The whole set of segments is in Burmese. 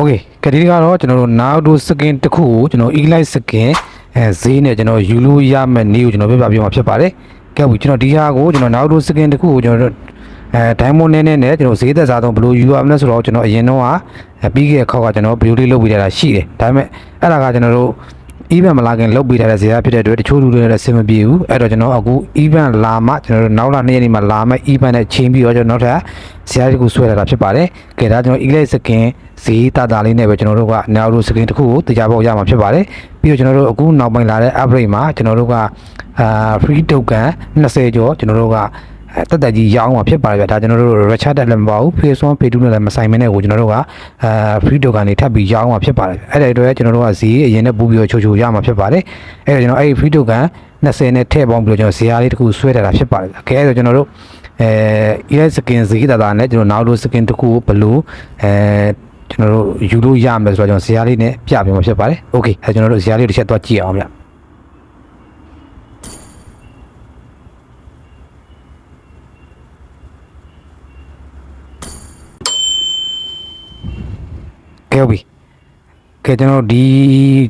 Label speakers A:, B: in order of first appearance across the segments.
A: โอเคကတိကတော့ကျွန်တော်တို့ now do skin တစ်ခုကိုကျွန်တော် elite skin အဲဈေးနဲ့ကျွန်တော်ယူလို့ရမယ့်နည်းကိုကျွန်တော်ပြပြပြမှာဖြစ်ပါတယ်ကဲဘူးကျွန်တော်ဒီဟာကိုကျွန်တော် now do skin တစ်ခုကိုကျွန်တော်တို့အဲ diamond နဲ့နဲ့နဲ့ကျွန်တော်ဈေးသက်စားဆုံးဘယ်လိုယူရမလဲဆိုတော့ကျွန်တော်အရင်တော့ကပြီးခဲ့တဲ့ခေါက်ကကျွန်တော် video လေးလုပ်ပေးထားတာရှိတယ်ဒါပေမဲ့အဲ့ဒါကကျွန်တော်တို့ event မလာခင်လုပ်ပေးထားတဲ့ဇာတ်ဖြစ်တဲ့အတွက်တချို့လူတွေလည်းအဆင်မပြေဘူးအဲ့တော့ကျွန်တော်အခု event လာမှကျွန်တော်တို့နောက်လာနေ့ရက်နေ့မှာလာမဲ့ event နဲ့ချိန်ပြီးတော့ကျွန်တော်နောက်ထပ်ဇာတ်တစ်ခုဆွဲလာတာဖြစ်ပါတယ်ကဲဒါကျွန်တော် elite skin ဈေးတာတာလေးနဲ့ပဲကျွန်တော်တို့က now do skin တစ်ခုကိုတရားပေါက်ရမှာဖြစ်ပါတယ်ပြီးတော့ကျွန်တော်တို့အခုနောက်ပိုင်းလာတဲ့ upgrade မှာကျွန်တော်တို့ကအာ free token 20ကျော်ကျွန်တော်တို့ကအဲတက်တက်ကြီးရောင်းမှာဖြစ်ပါတယ်ဗျဒါကျွန်တော်တို့ recharge တက်လည်းမပါဘူး phase 1 phase 2နဲ့လည်းမဆိုင်မနဲ့ကိုကျွန်တော်တို့ကအာ free token တွေထပ်ပြီးရောင်းမှာဖြစ်ပါတယ်အဲ့ဒါအတွက်ကျွန်တော်တို့ကဈေးအရင်နဲ့ပူပြီးတော့ချိုချိုရမှာဖြစ်ပါတယ်အဲ့ဒါကျွန်တော်အဲ့ဒီ free token 20နဲ့ထည့်ပေါင်းပြီးတော့ကျွန်တော်ဇာတ်လေးတစ်ခုဆွဲထားတာဖြစ်ပါတယ်ကဲအဲ့ဒါကျွန်တော်တို့အဲ ES skin ဈေးတာတာနဲ့ကျွန်တော်နောက်လို့ skin တစ်ခုကိုဘယ်လိုအဲ ကျွန်တော်တို့ယူလို့ရမယ်ဆိုတော့ကျွန်တော်ဇာတ်လေးနဲ့ပြပြမှာဖြစ်ပါတယ်။ Okay အဲကျွန်တော်တို့ဇာတ်လေးတစ်ချက်သွားကြည့်အောင်ဗျ။ကဲဟုတ်ပြီကဲကျွန်တော်ဒီ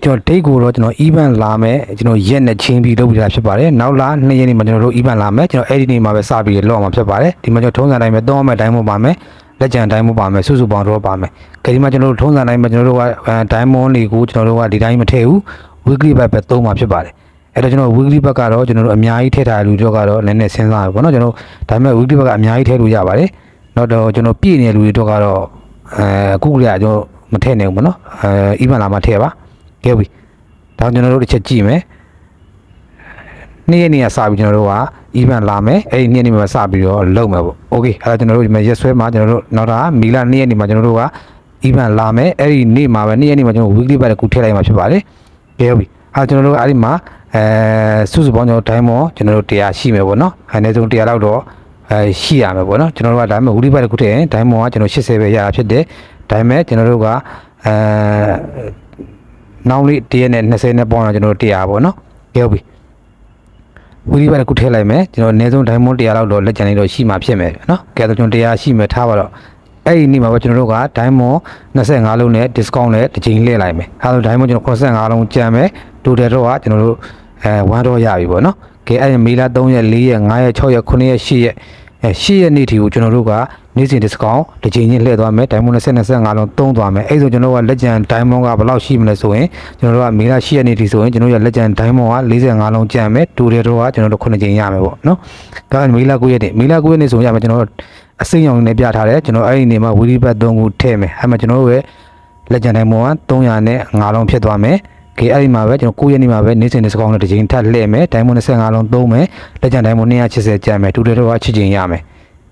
A: ကျွန်တော် date ကိုတော့ကျွန်တော် event လာမယ်ကျွန်တော်ရက်နဲ့ချင်းပြီးလုပ်ပြီးတာဖြစ်ပါတယ်နောက်လာ2ရက်နေမှာကျွန်တော်တို့ event လာမယ်ကျွန်တော် edit နေမှာပဲစပြီးလောက်အောင်မှာဖြစ်ပါတယ်ဒီမှာကျွန်တော်ထုံးစံတိုင်းပဲသုံးအောင်အတိုင်းပို့ပါမယ် လက်ကျန်တိုင်းမို့ပါမယ်စုစုပေါင်းတော့ပါမယ်ကဲဒီမှာကျွန်တော်တို့ထုံးစံတိုင်းမှာကျွန်တော်တို့ကဒိုင်းမွန်တွေကိုကျွန်တော်တို့ကဒီတိုင်းမထည့်ဘူး weekly back ပဲသုံးမှာဖြစ်ပါတယ်အဲ့တော့ကျွန်တော် weekly back ကတော့ကျွန်တော်တို့အများကြီးထည့်ထားတဲ့လူတွေကတော့နည်းနည်းစဉ်းစားရပါတော့ကျွန်တော်ဒါပေမဲ့ weekly back ကအများကြီးထည့်လို့ရပါတယ်နောက်တော့ကျွန်တော်ပြည့်နေတဲ့လူတွေတော့ကတော့အဲအခုကလေးကကျွန်တော်မထည့်နိုင်ဘူးပေါ့နော်အဲ event လာမှထည့်ပါကဲပြီဒါကျွန်တော်တို့တစ်ချက်ကြည့်မယ် နေ့ရက်နေ့ကစပြီးကျွန်တော်တို့က event လာမယ်အဲ့ဒီနေ့နေ့မှာစပြီးတော့လုပ်မယ်ပေါ့ okay အဲ့ဒါကျွန်တော်တို့ဒီမှာရက်ဆွဲမှာကျွန်တော်တို့နောက်တာမီလာနေ့ရက်နေ့မှာကျွန်တော်တို့က event လာမယ်အဲ့ဒီနေ့မှာပဲနေ့ရက်နေ့မှာကျွန်တော် weekly back တစ်ခုထည့်လိုက်မှာဖြစ်ပါတယ်ကဲပြီအဲ့ကျွန်တော်တို့အဲ့ဒီမှာအဲစုစုပေါင်းကျွန်တော် diamond ကျွန်တော်တို့100ရှိမယ်ပေါ့နော်အဲအနည်းဆုံး100လောက်တော့အဲရှိရမယ်ပေါ့နော်ကျွန်တော်တို့ကဒါပေမဲ့ weekly back တစ်ခုထည့်ရင် diamond ကကျွန်တော်80ပဲရတာဖြစ်တယ်ဒါပေမဲ့ကျွန်တော်တို့ကအဲနောက်လေး1ရက်နဲ့20နဲ့ပေါင်းတော့ကျွန်တော်တို့100ပေါ့နော်ကဲဟုတ်ပြီ ဝီလီဘတ်တစ်ခုထည့်လိုက်မယ်ကျွန်တော်အနည်းဆုံးဒိုင်းမွန်100လောက်တော့လက်ကျန်လေးတော့ရှိမှဖြစ်မယ်နော်ကဲတော့ကျွန်တော်100ရှိမယ်ထားပါတော့အဲ့ဒီနေ့မှာပဲကျွန်တော်တို့ကဒိုင်းမွန်25လုံးနဲ့ discount နဲ့တစ်ချိန်လှည့်လိုက်မယ်အဲဒါဒိုင်းမွန်ကျွန်တော်85လုံးကျန်မယ် total တော့ကကျွန်တော်တို့အဲ1တော့ရပြီပေါ့နော်ကဲအဲ့ဒီမေလ3ရက်4ရက်5ရက်6ရက်9ရက်10ရက် အဲ10ရက်နေ့ထိကိုကျွန်တော်တို့ကနေ့စဉ် discount တစ်ချိန်ချင်းလှည့်သွားမယ်ဒိုင်းမွန်20 25လုံးသုံးသွားမယ်အဲ့ဆိုကျွန်တော်တို့ကလက်ကျန်ဒိုင်းမွန်ကဘယ်လောက်ရှိမလဲဆိုရင်ကျွန်တော်တို့ကမေလ10ရက်နေ့ထိဆိုရင်ကျွန်တော်တို့ရလက်ကျန်ဒိုင်းမွန်က45လုံးကျန်မယ် total တော့ကကျွန်တော်တို့9ချိန်ရမယ်ပေါ့နော်ဒါကမေလ9ရက်နေ့မေလ9ရက်နေ့ဆိုရင်ရမယ်ကျွန်တော်တို့အစိမ်းရောင်နဲ့ပြထားတယ်ကျွန်တော်အဲ့ဒီနေ့မှာဝီဒီဘတ်3ခုထည့်မယ်အဲ့မှာကျွန်တော်တို့ရဲ့လက်ကျန်ဒိုင်းမွန်က300နဲ့5လုံးဖြစ်သွားမယ် ကဲအဲ့ဒီမှာပဲကျွန်တော်9ရက်နေ့မှာပဲနေ့စဉ် discount နဲ့တစ်ချိန်ထပ်လှည့်မယ်ဒိုင်းမွန်25လုံးသုံးမယ်လက်ကျန်ဒိုင်းမွန်280ကျန်မယ် total တော့က7ချိန်ရမယ်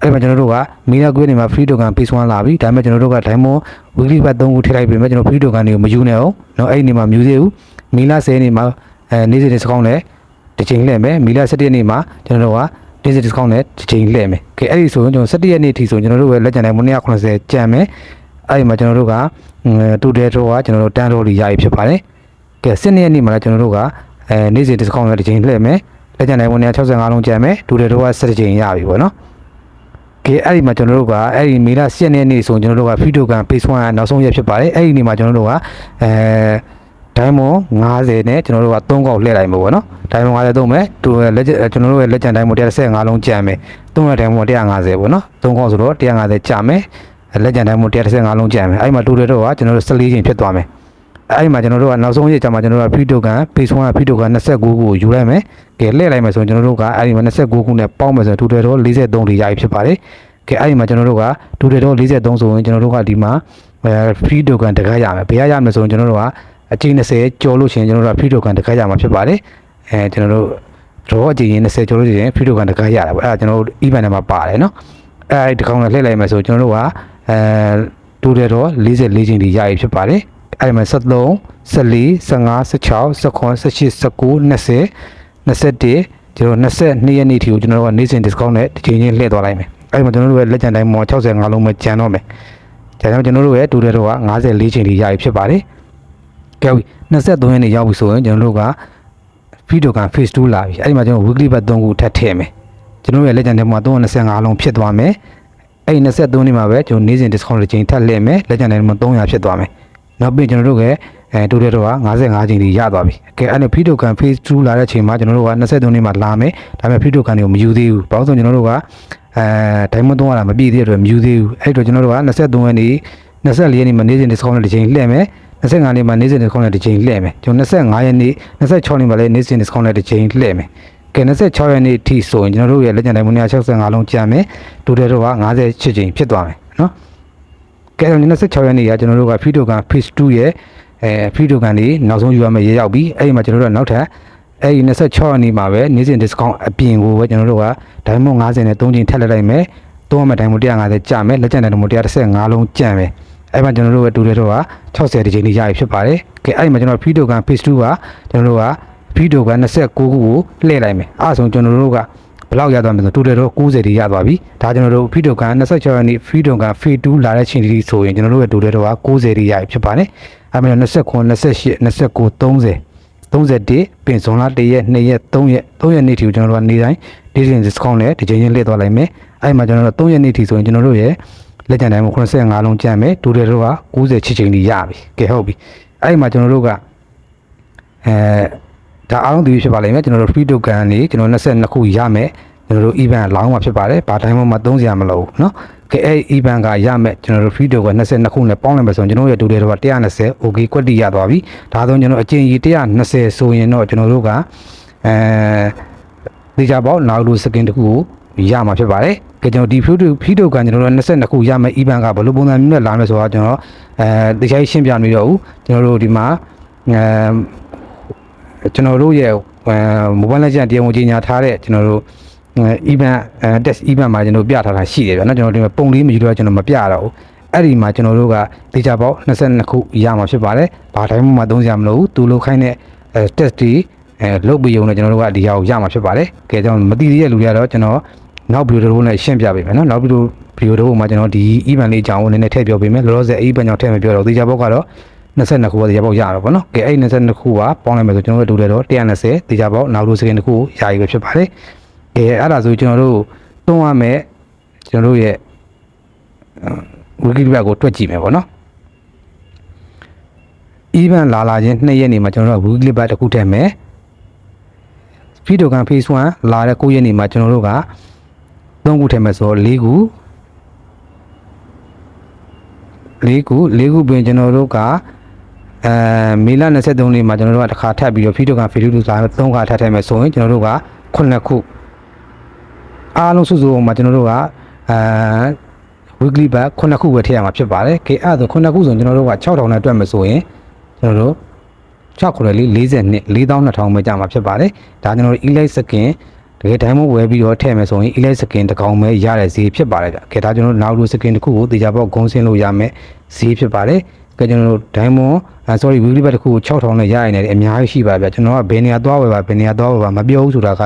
A: အဲ့မှာကျွန်တော်တို့ကမီလာကွေးနေမှာ free token phase 1လာပြီဒါပေမဲ့ကျွန်တော်တို့က diamond weekly bat 3ခုထည့်လိုက်ပြီမဲ့ကျွန်တော် free token တွေကိုမယူနိုင်အောင်เนาะအဲ့ဒီနေမှာမယူသေးဘူးမီလာ10နေမှာအဲနေ့စဉ် discount နဲ့တစ်ချိန်လှည့်မယ်မီလာ17ရက်နေ့မှာကျွန်တော်တို့ကနေ့စဉ် discount နဲ့တစ်ချိန်လှည့်မယ်ကဲအဲ့ဒီဆိုရင်ကျွန်တော်17ရက်နေ့ထိဆိုကျွန်တော်တို့ရဲ့လက်ကျန်တိုင်း180ကျန်မယ်အဲ့ဒီမှာကျွန်တော်တို့ကတူတဲတော့ကကျွန်တော်တို့တန်းတော်လီရပြီဖြစ်ပါတယ် ကဲ17ရက်နေ့မှာလည်းကျွန်တော်တို့ကအဲနေ့စဉ် discount နဲ့တစ်ချိန်လှည့်မယ်လက်ကျန်တိုင်း165လုံးကျန်မယ်တူတဲတော့က17ချိန်ရပြီပေါ့နော်ကဲအဲ့ဒီမှာကျွန်တော်တို့ကအဲ့ဒီမေလ7ရက်နေ့ဆိုရင်ကျွန်တော်တို့က free token phase 1ကနောက်ဆုံးရက်ဖြစ်ပါတယ်အဲ့ဒီနေ့မှာကျွန်တော်တို့ကအဲဒိုင်းမွန်90နဲ့ကျွန်တော်တို့က3កောက်လှည့်လိုက်မှာပေါ့နော်ဒိုင်းမွန်90သုံးမယ်သူလက်ကျကျွန်တော်တို့ရဲ့လက်ကျန်ဒိုင်းမွန်135လုံးကျန်မယ်သုံးရဒိုင်းမွန်150ပေါ့နော်3កောက်ဆိုတော့150ကျန်မယ်လက်ကျန်ဒိုင်းမွန်135လုံးကျန်မယ်အဲ့ဒီမှာတူတယ်တော့ကကျွန်တော်တို့14ချိန်ဖြစ်သွားမယ် အဲ့ဒီမှာကျွန်တော်တို့ကနောက်ဆုံးရက်ကျမှကျွန်တော်တို့က free token phase 1က free token 29ကိုယူလိုက်မယ်ကဲလှည့်လိုက်မယ်ဆိုရင်ကျွန်တော်တို့ကအဲ့ဒီမှာ29ခုနဲ့ပေါင်းမယ်ဆိုရင်တူတယ်တော့43တွေရပြီဖြစ်ပါတယ်ကဲအဲ့ဒီမှာကျွန်တော်တို့ကဒူတေတော့43ဆိုရင်ကျွန်တော်တို့ကဒီမှာအဲ free token တခါရမယ်ဘယ်ရရမလဲဆိုရင်ကျွန်တော်တို့ကအချိန်20ကျော်လို့ရှိရင်ကျွန်တော်တို့က free token တခါရမှာဖြစ်ပါတယ်အဲကျွန်တော်တို့တော့အချိန်20ကျော်လို့ရှိရင် free token တခါရတာပေါ့အဲ့ဒါကျွန်တော်တို့ event ထဲမှာပါတယ်နော်အဲ့ဒီကောင်ကလှည့်လိုက်မယ်ဆိုကျွန်တော်တို့ကအဲဒူတေတော့44ချိန်ဒီရရဖြစ်ပါတယ် အဲ့ဒီမှာ73 14 15 16 17 18 19 20 21ကျွန်တော်22ရက်နေ့ထိကိုကျွန်တော်တို့ကနေ့စဉ် discount နဲ့တစ်ချိန်ချင်းလှည့်သွားလိုက်မယ်အဲ့ဒီမှာကျွန်တော်တို့ရဲ့လက်ကျန်တိုင်းမော်65လုံးပဲကျန်တော့မယ်ကျန်တော့ကျွန်တော်တို့ရဲ့တူတဲ့တော့က54ချိန်ထိရပြီဖြစ်ပါတယ်ကဲပြီ23ရက်နေ့ရောက်ပြီဆိုရင်ကျွန်တော်တို့က free token phase 2လာပြီအဲ့ဒီမှာကျွန်တော် weekly bat 3ခုထပ်ထည့်မယ်ကျွန်တော်တို့ရဲ့လက်ကျန်တိုင်းမော်325လုံးဖြစ်သွားမယ်အဲ့ဒီ23နေ့မှာပဲကျွန်တော်နေ့စဉ် discount တစ်ချိန်ထပ်လှည့်မယ်လက်ကျန်တိုင်းမော်300ဖြစ်သွားမယ် နောက်ပြီးကျွန်တော်တို့ကအဲတိုတယ်တော့က55ချိန်ကြီးရသွားပြီကဲအဲ့ဒါဖီတိုကန် phase 2လာတဲ့အချိန်မှာကျွန်တော်တို့က23နှစ်မှာလာမယ်ဒါပေမဲ့ဖီတိုကန်တွေကိုမယူသေးဘူးဘာလို့ဆိုကျွန်တော်တို့ကအဲဒိုင်မွန်3ရတာမပြည့်သေးတဲ့အတွက်မယူသေးဘူးအဲ့တော့ကျွန်တော်တို့က23ရက်နေ့24ရက်နေ့မှာနေ့စဉ် discount နဲ့တစ်ချိန်လှည့်မယ်25ရက်နေ့မှာနေ့စဉ် discount နဲ့တစ်ချိန်လှည့်မယ်ကျွန်တော်25ရက်နေ့26ရက်နေ့မှာလည်းနေ့စဉ် discount နဲ့တစ်ချိန်လှည့်မယ်ကဲ26ရက်နေ့ထိဆိုရင်ကျွန်တော်တို့ရဲ့လက်ကျန်တိုင်းမွန်165လုံးကျန်မယ်တိုတယ်တော့က58ချိန်ဖြစ်သွားမယ်နော် ကဲတော့26ရက်နေ့ကကျွန်တော်တို့ကဖီတိုကန် phase 2ရဲ့အဲဖီတိုကန်တွေနောက်ဆုံးယူရမယ့်ရေရောက်ပြီအဲ့ဒီမှာကျွန်တော်တို့ကနောက်ထပ်အဲ့ဒီ26ရက်နေ့မှာပဲနေ့စဉ် discount အပြင်ကိုပဲကျွန်တော်တို့က diamond 50နဲ့3ချိန်ထပ်လိုက်လိုက်မယ်သုံးရမယ့် diamond 150ကျမယ်လက်ကျန် diamond 135လုံးကျန်မယ်အဲ့မှာကျွန်တော်တို့ကတူတယ်တော့က60ဒီချိန်ကြီးရပြီဖြစ်ပါတယ်ကဲအဲ့ဒီမှာကျွန်တော်ဖီတိုကန် phase 2ကကျွန်တော်တို့ကဖီတိုကန်29ခုကိုလှည့်လိုက်မယ်အဲ့ဒါဆိုကျွန်တော်တို့က ဘယ်လောက်ရသွားမလဲဆိုတူတယ်တော့90ဒီရသွားပြီဒါကျွန်တော်တို့ဖီတိုကန်26ရက်နေ့ဖီတိုကန် phase 2လာတဲ့ချိန်ဒီဆိုရင်ကျွန်တော်တို့ရဲ့တူတယ်တော့က90ဒီရပြီဖြစ်ပါတယ်အဲ့မှာ29 28 29 30 31ပင်စုံလာ1ရက်2ရက်3ရက်3ရက်နေ့ထိကိုကျွန်တော်တို့ကနေတိုင်းဒီဇင် discount နဲ့ဒီချိန်ချင်းလှည့်သွားလိုက်မယ်အဲ့မှာကျွန်တော်တို့3ရက်နေ့ထိဆိုရင်ကျွန်တော်တို့ရဲ့လက်ကျန်တိုင်းမှာ85လုံးကျန်မယ်တူတယ်တော့က90ချီချိန်ကြီးရပြီကဲဟုတ်ပြီအဲ့မှာကျွန်တော်တို့ကအဲ ဒါအားလုံးဒီဖြစ်ပါလိမ့်မယ်ကျွန်တော်တို့ free token နေကျွန်တော်22ခုရမယ်ကျွန်တော်တို့ event လောင်းမှာဖြစ်ပါတယ်ဘာတိုင်းမှမသုံးစရာမလိုဘူးเนาะကဲအဲ့ event ကရမယ်ကျွန်တော်တို့ free token 22ခုနဲ့ပေါင်းလိုက်မယ်ဆိုရင်ကျွန်တော်တို့ရဲ့တူတယ်တော့120 okay ကွက်တီရသွားပြီဒါဆိုကျွန်တော်အကျဉ်းကြီး120ဆိုရင်တော့ကျွန်တော်တို့ကအဲဒီကြပေါ့နောက်လူစကင်တစ်ခုကိုရမှာဖြစ်ပါတယ်ကဲကျွန်တော်ဒီ free to free token ကျွန်တော်တို့22ခုရမယ် event ကဘယ်လိုပုံစံမျိုးနဲ့လာမယ်ဆိုတော့ကျွန်တော်အဲတရားရှင်းပြနေတော့ဘူးကျွန်တော်တို့ဒီမှာအဲ ကျွန်တော်တို့ရဲ့အဲ mobile legend တရားဝင်ကြီးညာထားတဲ့ကျွန်တော်တို့ event test event မှာကျွန်တော်ပြထားတာရှိတယ်ဗျာနော်ကျွန်တော်ဒီပုံလေးမယူတော့ကျွန်တော်မပြတော့ဘူးအဲ့ဒီမှာကျွန်တော်တို့ကဒေတာပေါက်22ခုရမှာဖြစ်ပါတယ်ဘာတိုင်းမှမသုံးစရာမလိုဘူးသူလိုခိုင်းတဲ့ test တွေအဲလုတ်ပြီးုံနဲ့ကျွန်တော်တို့ကဒီဟာကိုရမှာဖြစ်ပါတယ်ကဲကျွန်တော်မသိသေးတဲ့လူတွေကတော့ကျွန်တော်နောက်ဗီဒီယိုတစ်ခုနဲ့ရှင်းပြပေးမယ်နော်နောက်ဗီဒီယိုဗီဒီယိုတစ်ခုမှာကျွန်တော်ဒီ event လေးအကြောင်းကိုနည်းနည်းထည့်ပြောပေးမယ်လောလောဆယ် event ကြောင့်ထည့်မပြောတော့ဒေတာပေါက်ကတော့ 22ခုကတရားပေါက်ရတော့ဗောနော်ကဲအဲ့22ခုကပေါင်းလိုက်မယ်ဆိုကျွန်တော်တို့တူတယ်တော့120ဒေတာပေါက်နောက်လို့စကင်တစ်ခုယာယူပဲဖြစ်ပါတယ်ကဲအဲ့ဒါဆိုကျွန်တော်တို့သုံးရမယ်ကျွန်တော်တို့ရဲ့ဝီကီပီဒီယာကိုတွက်ကြည့်မယ်ပေါ့နော် even လာလာချင်း2ရက်နေမှာကျွန်တော်တို့က weekly bar တစ်ခုထည့်မယ် video can phase 1လာတဲ့9ရက်နေမှာကျွန်တော်တို့က3ခုထည့်မယ်ဆိုတော့4ခု4ခု4ခုပြင်ကျွန်တော်တို့က အဲမေလ23နေ့မှာကျွန်တော်တို့ကတစ်ခါထပ်ပြီးတော့ video can video လာ3ခါထပ်ထည့်မယ်ဆိုရင်ကျွန်တော်တို့က9ခုအားလုံးစုစုပေါင်းမှာကျွန်တော်တို့ကအဲ weekly back ခုနှစ်ခုပဲထည့်ရမှာဖြစ်ပါတယ်။ကဲအဲ့ဒါဆိုခုနှစ်ခုဆိုရင်ကျွန်တော်တို့က6000နဲ့တွက်မယ်ဆိုရင်ကျွန်တော်တို့6ခုလေး40နှစ်4200ပဲကြာမှာဖြစ်ပါတယ်။ဒါကျွန်တော်တို့ elite skin တကယ် diamond ဝယ်ပြီးတော့ထည့်မယ်ဆိုရင် elite skin တစ်ကောင်ပဲရတဲ့ဈေးဖြစ်ပါတယ်ဗျ။ကဲဒါကျွန်တော်တို့နောက်လူ skin တစ်ခုကိုတေချာပေါက်ဂုံးဆင်းလို့ရမယ်ဈေးဖြစ်ပါတယ်။ ကဲကျွန်တော်တို့ diamond sorry weekly back တစ်ခုကို6000နဲ့ရရင်လည်းအများကြီးရှိပါဗျ။ကျွန်တော်ကဘယ်နေရာသွားဝယ်ပါဘယ်နေရာသွားဝယ်ပါမပြောဘူးဆိုတာက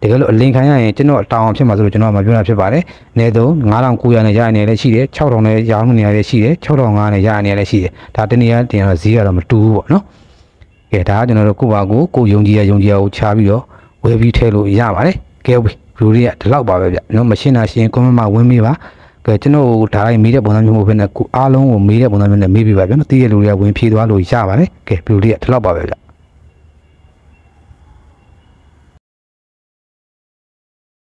A: တကယ်လို့အလင်ခံရရင်ကျွန်တော်တောင်းအောင်ဖြစ်မှာဆိုလို့ကျွန်တော်ကမပြောတာဖြစ်ပါတယ်။နေတော့9900နဲ့ရရင်လည်းရှိတယ်6000နဲ့ရအောင်နေရလည်းရှိတယ်6500နဲ့ရရင်လည်းရှိတယ်။ဒါတနည်းအားတင်တော့ဈေးကတော့မတူဘူးပေါ့နော်။ကဲဒါကကျွန်တော်တို့ကိုပါကိုကိုယုံကြည်ရယုံကြည်ရကိုချပြီးတော့ဝယ်ပြီးထည့်လို့ရပါတယ်။ကဲဟုတ်ပြီဗီဒီယိုလေးကဒီလောက်ပါပဲဗျ။နော်မရှင်းတာရှင်း comment မှာဝင်မေးပါ။ ကဲကျွန်တော်ဒါတိုင်းမေးတဲ့ပုံစံမျိုးမဟုတ်ဘဲနဲ့ကိုအားလုံးကိုမေးတဲ့ပုံစံမျိုးနဲ့မေးပြပါဗျာနော်။တည်ရလူတွေကဝင်ဖြေသွားလို့ရပါတယ်။ကဲဗီဒီယိုလေးကဒီလောက်ပါပဲဗျ။